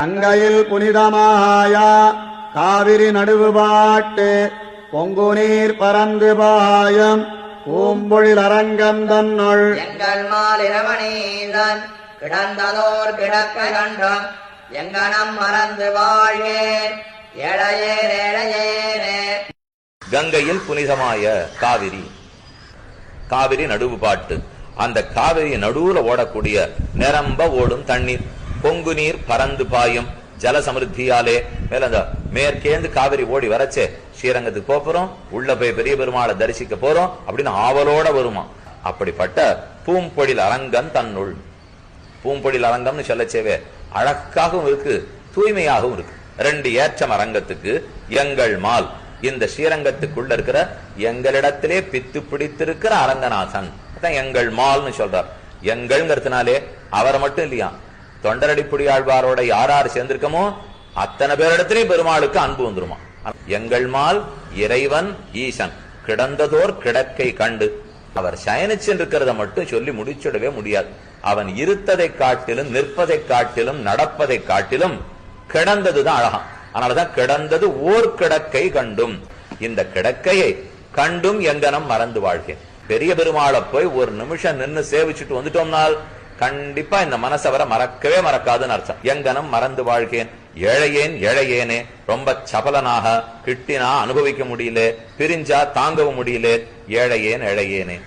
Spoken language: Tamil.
கங்கையில் புனிதமாய காவிரி நடுவு பாட்டு பொங்கு நீர் பறந்து பாயம் பூம்பொழில் அரங்கம் தன்னுள். எங்கள் மாலிரவணீதன் கிடந்ததோர் கிடக்க கண்டம் எங்கனம் மறந்து வாழ்வேன். ஏழையேன் ஏழையேனே கங்கையில் புனிதமாய காவிரி காவிரி நடுவு பாட்டு அந்த காவிரி நடுவுல ஓடக்கூடிய நிரம்ப ஓடும் தண்ணீர். பொங்கு நீர் பறந்து பாயும் ஜல சமிருத்தியாலே மேல அந்த மேற்கேந்து காவிரி ஓடி வரச்சே ஸ்ரீரங்கத்துக்கு போப் போறோம் உள்ள போய் பெரிய பெருமாளை தரிசிக்க போறோம் அப்படின்னு ஆவலோட வருமா. அப்படிப்பட்ட பூம்பொழில் அரங்கம் தன்னுள். பூம்பொழில் அரங்கம்னு சொல்லச்சேவே அழகாகவும் இருக்கு தூய்மையாகவும் இருக்கு. ரெண்டு ஏற்றம் அரங்கத்துக்கு எங்கள் மால். இந்த ஸ்ரீரங்கத்துக்குள்ள இருக்கிற எங்களிடத்திலே பித்து பிடித்திருக்கிற அரங்கநாதன். எங்கள் மால்னு சொல்றார். எங்கள்ங்கிறதுனாலே அவரை மட்டும் இல்லையா தொண்டரடிப்புடி ஆழ்வாரோட யார் யார் சேர்ந்திருக்கமோ அத்தனை பேரிடத்திலையும் பெருமாளுக்கு அன்பு வந்துருமா? எங்கள் மால் இறைவன் ஈசன். கிடந்ததோர் கிடக்கை கண்டு. அவர் சயனிச்சென்றிருக்கிறத மட்டும் சொல்லி முடிச்சிடவே முடியாது. அவன் இருத்ததை காட்டிலும் நிற்பதை காட்டிலும் நடப்பதை காட்டிலும் கிடந்ததுதான் அழகாம். அதனாலதான் கிடந்தது ஓர் கிடக்கை கண்டும். இந்த கிடக்கையை கண்டும் எங்கனம் மறந்து வாழ்கிறேன். பெரிய பெருமாளை போய் ஒரு நிமிஷம் நின்னு சேவிச்சுட்டு வந்துட்டோம்னால் கண்டிப்பா இந்த மனசை வர மறக்கவே மறக்காதுன்னு அர்த்தம். எங்கனம் மறந்து வாழ்கேன். ஏழையேன் ஏழையேனே. ரொம்ப சபலனாக கிட்டினா அனுபவிக்க முடியல. பிரிஞ்சா தாங்கவும் முடியல. ஏழையேன் ஏழையேனே.